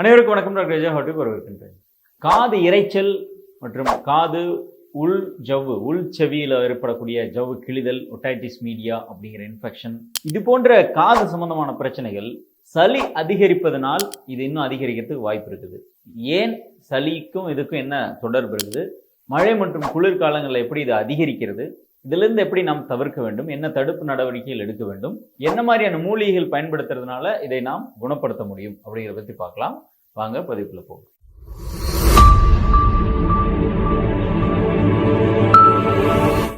அனைவருக்கும் வணக்கம். டாக்டர் விஜய் ஹாட்டுக்கு வரவேற்கின்றேன். காது இரைச்சல் மற்றும் காது உள் ஜவ்வு உள் செவியில் ஏற்படக்கூடிய ஜவ்வு கிழிதல் ஒட்டைட்டிஸ் மீடியா அப்படிங்கிற இன்ஃபெக்ஷன் இது போன்ற காது சம்பந்தமான பிரச்சனைகள் சளி அதிகரிப்பதனால் இது இன்னும் அதிகரிக்கிறதுக்கு வாய்ப்பு இருக்குது. ஏன் சளிக்கும் இதுக்கும் என்ன தொடர்பு இருக்குது? மழை மற்றும் குளிர்காலங்களில் எப்படி இது அதிகரிக்கிறது? இதிலிருந்து எப்படி நாம் தவிர்க்க வேண்டும்? என்ன தடுப்பு நடவடிக்கைகள் எடுக்க வேண்டும்? என்ன மாதிரியான மூலிகைகள் பயன்படுத்துறதுனால இதை நாம் குணப்படுத்த முடியும்? அப்படிங்கிறத பற்றி பார்க்கலாம். வாங்க பதிவுக்குள்ள போகும்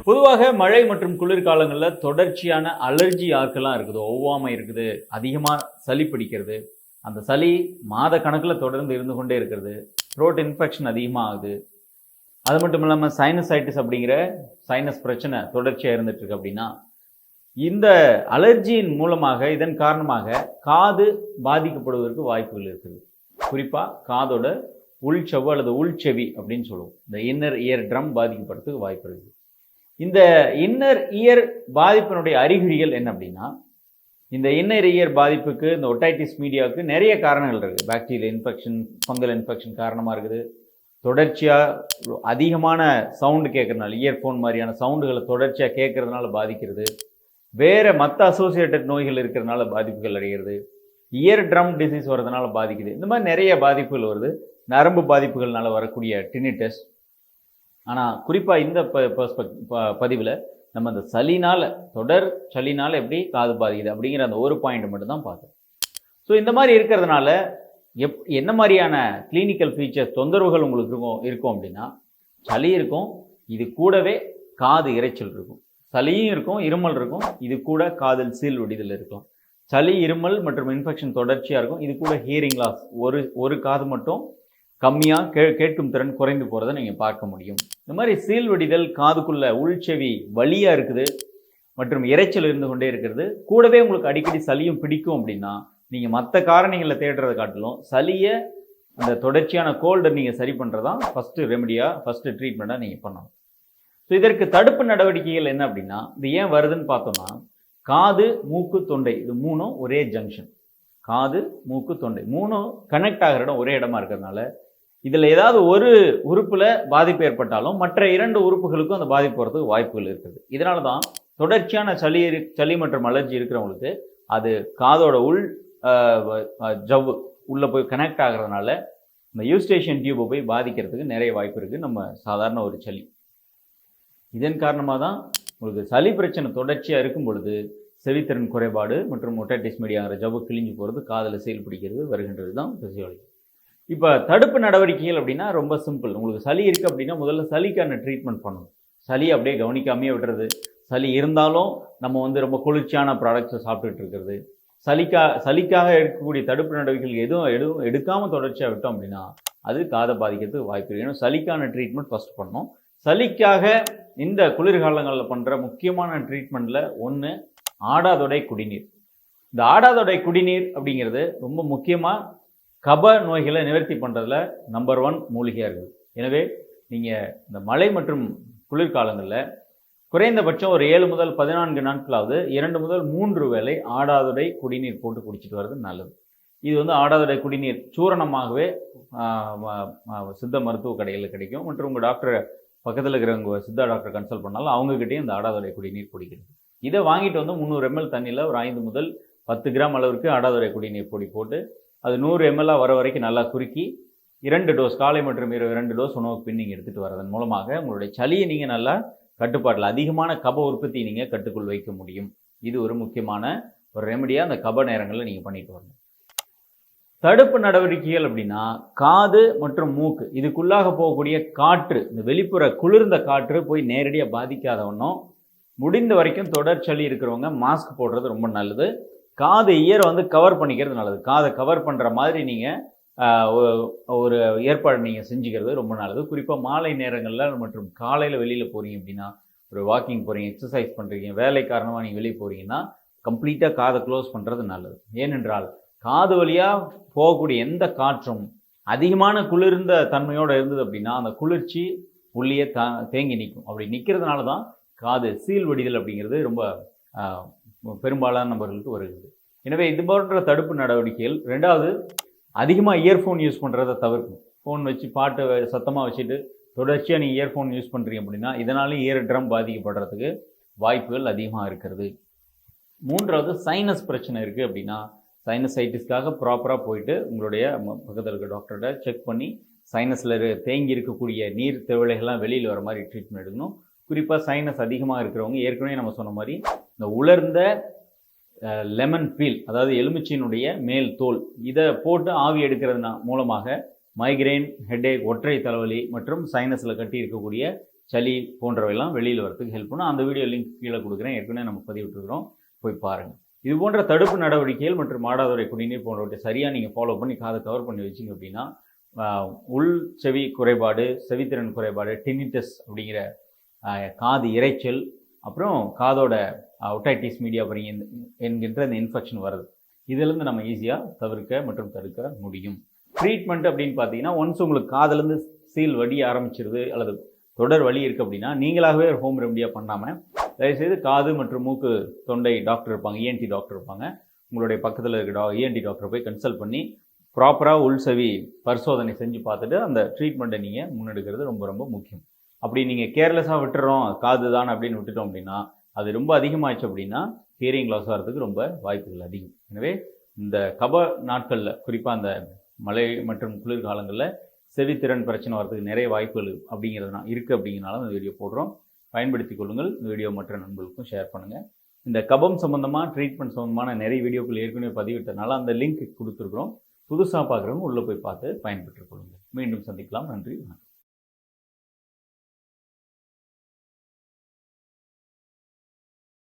பொதுவாக மழை மற்றும் குளிர்காலங்களில் தொடர்ச்சியான அலர்ஜி யாருக்கெல்லாம் இருக்குது. ஒவ்வாமை இருக்குது. அதிகமாக சளி பிடிக்கிறது. அந்த சளி மாத கணக்கில் தொடர்ந்து இருந்து கொண்டே இருக்கிறது. த்ரோட் இன்ஃபெக்ஷன் அதிகமாகுது. அது மட்டும் இல்லாமல் சைனசைட்டிஸ் அப்படிங்கிற சைனஸ் பிரச்சனை தொடர்ச்சியாக இருந்துட்டு இருக்கு அப்படின்னா இந்த அலர்ஜியின் மூலமாக இதன் காரணமாக காது பாதிக்கப்படுவதற்கு வாய்ப்புகள் இருக்குது. குறிப்பாக காதோட உள்செவ்வு அல்லது உள்செவி அப்படின்னு சொல்லுவோம். இந்த இன்னர் இயர் ட்ரம் பாதிக்கப்படுறதுக்கு வாய்ப்பு இருக்குது இந்த இன்னர் இயர் பாதிப்பினுடைய அறிகுறிகள் என்ன அப்படின்னா இந்த இன்னர் இயர் பாதிப்புக்கு இந்த ஒட்டைட்டிஸ் மீடியாவுக்கு நிறைய காரணங்கள் இருக்குது பாக்டீரியல் இன்ஃபெக்ஷன் ஃபங்கல் இன்ஃபெக்ஷன் காரணமாக இருக்குது. தொடர்ச்சியாக அதிகமான சவுண்டு கேட்குறதுனால இயர்ஃபோன் மாதிரியான சவுண்டுகளை தொடர்ச்சியாக கேட்குறதுனால பாதிக்கிறது. வேறு மற்ற அசோசியேட்டட் நோய்கள் இருக்கிறதுனால பாதிப்புகள் அடைகிறது. இயர் ட்ரம் டிசீஸ் வர்றதுனால பாதிக்குது. இந்த மாதிரி நிறைய பாதிப்புகள் வருது. நரம்பு பாதிப்புகள்னால வரக்கூடிய டினிட்டஸ் ஆனால் குறிப்பாக இந்த ப- பதிவில் நம்ம அந்த சளினால் தொடர் சளினால் எப்படி காது பாதிக்குது அப்படிங்கிற அந்த ஒரு பாயிண்ட் மட்டும் தான் பார்த்தோம். ஸோ இந்த மாதிரி இருக்கிறதுனால எப் என்ன மாதிரியான கிளினிக்கல் ஃபீச்சர்ஸ் தொந்தரவுகள் உங்களுக்கு இருக்கும் இருக்கும் அப்படின்னா சளி இருக்கும் இது கூடவே காது இரைச்சல் இருக்கும். சளியும் இருக்கும் இருமல் இருக்கும் இது கூட காதில் சீல் விடுதல் இருக்கும் சளி இருமல் மற்றும் இன்ஃபெக்ஷன் தொடர்ச்சியாக இருக்கும் இது கூட ஹியரிங் லாஸ் ஒரு ஒரு காது மட்டும் கம்மியாக கே கேட்கும் திறன் குறைந்து போகிறத நீங்கள் பார்க்க முடியும். இந்த மாதிரி சீல் வடிதல் காதுக்குள்ளே உள்செவி வலியாக இருக்குது மற்றும் இரைச்சல் இருந்து கொண்டே இருக்கிறது கூடவே உங்களுக்கு அடிக்கடி சளியும் பிடிக்கும் அப்படின்னா நீங்கள் மற்ற காரணிகளை தேடுறதை காட்டிலும் சளியை அந்த தொடர்ச்சியான கோல்டை நீங்கள் சரி பண்ணுறதான் ஃபஸ்ட்டு ரெமடியாக ஃபஸ்ட்டு ட்ரீட்மெண்ட்டாக நீங்கள் பண்ணணும். ஸோ இதற்கு தடுப்பு நடவடிக்கைகள் என்ன அப்படின்னா இது ஏன் வருதுன்னு பார்த்தோம்னா காது மூக்கு தொண்டை இது மூணும் ஒரே ஜங்ஷன் காது மூக்கு தொண்டை மூணும் கனெக்ட் ஆகிற இடம் ஒரே இடமா இருக்கிறதுனால இதில் ஏதாவது ஒரு உறுப்பில் பாதிப்பு ஏற்பட்டாலும் மற்ற இரண்டு உறுப்புகளுக்கும் அந்த பாதிப்பு வரதுக்கு வாய்ப்புகள் இருக்குது. இதனால தான் தொடர்ச்சியான சளி இரு- சளி மற்றும் அலர்ஜி இருக்கிறவங்களுக்கு அது காதோட உள் ஜவ்வு உள்ளே போய் கனெக்ட் ஆகிறதுனால இந்த யூஸ்டேஷன் டியூபை போய் பாதிக்கிறதுக்கு நிறைய வாய்ப்பு இருக்குது நம்ம சாதாரண ஒரு சளி. இதன் காரணமாக தான் உங்களுக்கு சளி பிரச்சனை தொடர்ச்சியாக இருக்கும் பொழுது செவித்திறன் குறைபாடு மற்றும் ஒட்டைட்டிஸ் மீடியாங்கிற ஜவ்வு கிழிஞ்சு போகிறது காதில் சீல் பிடிக்கிறது வருகின்றது தான் பிசியாலஜி இப்போ தடுப்பு நடவடிக்கைகள் அப்படின்னா ரொம்ப சிம்பிள் உங்களுக்கு சளி இருக்குது அப்படின்னா முதல்ல சளிக்கான ட்ரீட்மெண்ட் பண்ணணும். சளி அப்படியே கவனிக்காமையே விடுறது. சளி இருந்தாலும் நம்ம வந்து ரொம்ப குளிர்ச்சியான ப்ராடக்ட்ஸை சாப்பிட்டுட்டு இருக்கிறது. சளிக்கா சளிக்காக எடுக்கக்கூடிய தடுப்பு நடவடிக்கைகள் எதுவும் எதுவும் எடுக்காமல் தொடர்ச்சியாக விட்டோம் அப்படின்னா அது காதை பாதிக்கிறதுக்கு வாய்ப்பு இருக்கு. ஏன்னா சளிக்கான ட்ரீட்மெண்ட் ஃபஸ்ட் பண்ணணும். சளிக்காக இந்த குளிர்காலங்களில் பண்ணுற முக்கியமான ட்ரீட்மெண்ட்டில் ஒன்று ஆடாதொடை குடிநீர். இந்த ஆடாதொடை குடிநீர் அப்படிங்கிறது ரொம்ப முக்கியமாக கப நோய்களை நிவர்த்தி பண்ணுறதுல நம்பர் ஒன் மூலிகையாக இருக்குது. எனவே நீங்கள் இந்த மழை மற்றும் குளிர்காலங்களில் குறைந்தபட்சம் ஒரு ஏழு முதல் பதினான்கு நாட்களாவது இரண்டு முதல் மூன்று வேளை ஆடாதுடை குடிநீர் போட்டு குடிச்சிட்டு வர்றது நல்லது. இது வந்து ஆடாதுடை குடிநீர் சூரணமாகவே சித்த மருத்துவ கடைகளில் கிடைக்கும். மற்றும் உங்கள் டாக்டர் பக்கத்தில் இருக்கிறவங்க சித்தா டாக்டர் கன்சல்ட் பண்ணாலும் அவங்ககிட்டயும் இந்த ஆடாதுடை குடிநீர் குடிக்கிறது. இதை வாங்கிட்டு வந்து முந்நூறு எம்எல் தண்ணியில் ஒரு ஐந்து முதல் பத்து கிராம் அளவிற்கு ஆடாதுடை குடிநீர் பொடி போட்டு அது நூறு எம்எல்லாக வர வரைக்கும் நல்லா குறுக்கி இரண்டு டோஸ் காலை மற்றும் இரவு இரண்டு டோஸ் உணவுக்கு பின் நீங்கள் எடுத்துகிட்டு வரதன் மூலமாக உங்களுடைய சளியை நீங்கள் நல்லா கட்டுப்பாட்டில் அதிகமான கப உற்பத்தியை நீங்கள் கட்டுக்குள் வைக்க முடியும். இது ஒரு முக்கியமான ஒரு ரெமடியாக அந்த கப நேரங்களில் நீங்கள் பண்ணிட்டு வரணும். தடுப்பு நடவடிக்கைகள் அப்படின்னா காது மற்றும் மூக்கு இதுக்குள்ளாக போகக்கூடிய காற்று இந்த வெளிப்புற குளிர்ந்த காற்று போய் நேரடியாக பாதிக்காதவண்ணும் முடிந்த வரைக்கும் தொடர் சளி இருக்கிறவங்க மாஸ்க் போடுறது ரொம்ப நல்லது. காது இயரை வந்து கவர் பண்ணிக்கிறது நல்லது. காதை கவர் பண்ணுற மாதிரி நீங்கள் ஒரு ஏற்பாடு நீங்கள் செஞ்சுக்கிறது ரொம்ப நல்லது. குறிப்பாக மாலை நேரங்களில் மற்றும் காலையில் வெளியில் போகிறீங்க அப்படின்னா ஒரு வாக்கிங் போகிறீங்க எக்ஸசைஸ் பண்ணுறீங்க வேலை காரணமாக நீங்கள் வெளியே போகிறீங்கன்னா கம்ப்ளீட்டாக காதை க்ளோஸ் பண்ணுறது நல்லது. ஏனென்றால் காது வழியாக போகக்கூடிய எந்த காற்றும் அதிகமான குளிர்ந்த தன்மையோடு இருந்தது அப்படின்னா அந்த குளிர்ச்சி உள்ளே தா தேங்கி நிற்கும். அப்படி நிற்கிறதுனால தான் காது சீல் வடிதல் அப்படிங்கிறது ரொம்ப பெரும்பாலான நபர்களுக்கு வருகிறது. எனவே இது போன்ற தடுப்பு நடவடிக்கைகள். ரெண்டாவது அதிகமாக இயர்ஃபோன் யூஸ் பண்ணுறதை தவிர்க்கும் ஃபோன் வச்சு பாட்டு சத்தமாக வச்சுட்டு தொடர்ச்சியாக நீங்கள் இயர்ஃபோன் யூஸ் பண்ணுறீங்க அப்படின்னா இதனாலும் இயர் ட்ரம் பாதிக்கப்படுறதுக்கு வாய்ப்புகள் அதிகமாக இருக்கிறது. மூன்றாவது சைனஸ் பிரச்சனை இருக்குது அப்படின்னா சைனசைட்டிஸ்க்காக ப்ராப்பராக போயிட்டு உங்களுடைய பக்கத்தில் இருக்க டாக்டர்கிட்ட செக் பண்ணி சைனஸில் தேங்கி இருக்கக்கூடிய நீர் தேவைகள்லாம் வெளியில் வர மாதிரி ட்ரீட்மெண்ட் எடுக்கணும். குறிப்பாக சைனஸ் அதிகமாக இருக்கிறவங்க ஏற்கனவே நம்ம சொன்ன மாதிரி இந்த உலர்ந்த லெமன் பீல் அதாவது எலுமிச்சையினுடைய மேல் தோல். இதை போட்டு ஆவி எடுக்கிறது மூலமாக மைக்ரைன் ஹெட்டேக் ஒற்றை தலைவலி மற்றும் சைனஸில் கட்டி இருக்கக்கூடிய சளி போன்றவையெல்லாம் வெளியில் வரத்துக்கு ஹெல்ப் பண்ணும். அந்த வீடியோ லிங்க் கீழே கொடுக்குறேன். ஏற்கனவே நம்ம பதிவிட்டுருக்கிறோம். போய் பாருங்கள் இது போன்ற தடுப்பு நடவடிக்கைகள் மற்றும் மாடாதுரை குடிநீர் போன்றவற்றை சரியாக நீங்கள் ஃபாலோ பண்ணி காதை கவர் பண்ணி வச்சிங்க அப்படின்னா உள் செவி குறைபாடு செவித்திறன் குறைபாடு டினிட்டஸ் அப்படிங்கிற காது இரைச்சல் அப்புறம் காதோட ஒட்டைட்டிஸ் மீடியா அப்படிங்க என்கின்ற இந்த இன்ஃபெக்ஷன் வருது. இதிலேருந்து நம்ம ஈஸியாக தவிர்க்க மற்றும் தடுக்க முடியும். ட்ரீட்மெண்ட் அப்படின்னு பார்த்தீங்கன்னா ஒன்ஸ் உங்களுக்கு காதுலேருந்து சீல் வடிய ஆரம்பிச்சிருது அல்லது தொடர் வலி இருக்குது அப்படின்னா நீங்களாகவே ஒரு ஹோம் ரெமடியாக பண்ணாமல் தயவுசெய்து காது மற்றும் மூக்கு தொண்டை டாக்டர் இருப்பாங்க இஎன்டி டாக்டர் இருப்பாங்க. உங்களுடைய பக்கத்தில் இருக்க டா இஎன்டி டாக்டரை போய் கன்சல்ட் பண்ணி ப்ராப்பராக உள்செவி பரிசோதனை செஞ்சு பார்த்துட்டு அந்த ட்ரீட்மெண்ட்டை நீங்கள் முன்னெடுக்கிறது ரொம்ப ரொம்ப முக்கியம். அப்படி நீங்கள் கேர்லெஸ்ஸாக விட்டுறோம் காது தான் அப்படின்னு விட்டுட்டோம் அப்படின்னா அது ரொம்ப அதிகமாச்சு அப்படின்னா ஹியரிங் லாஸ் ஆகிறதுக்கு ரொம்ப வாய்ப்புகள் அதிகம். எனவே இந்த கப நாட்களில் குறிப்பாக அந்த மழை மற்றும் குளிர்காலங்களில் செவித்திறன் பிரச்சனை வரதுக்கு நிறைய வாய்ப்புகள் அப்படிங்கிறதுனா இருக்குது அப்படிங்கிறனால இந்த வீடியோ போடுறோம். பயன்படுத்திக் கொள்ளுங்கள். இந்த வீடியோ மற்ற நண்பர்களுக்கும் ஷேர் பண்ணுங்கள் இந்த கபம் சம்மந்தமாக ட்ரீட்மெண்ட் சம்மந்தமான நிறைய வீடியோக்கள் ஏற்கனவே பதிவிட்டனால அந்த லிங்க் கொடுத்துருக்குறோம். புதுசாக பார்க்குறவங்க உள்ளே போய் பார்த்து பயன்பெற்றுக் கொள்ளுங்கள். மீண்டும் சந்திக்கலாம். நன்றி. வணக்கம்.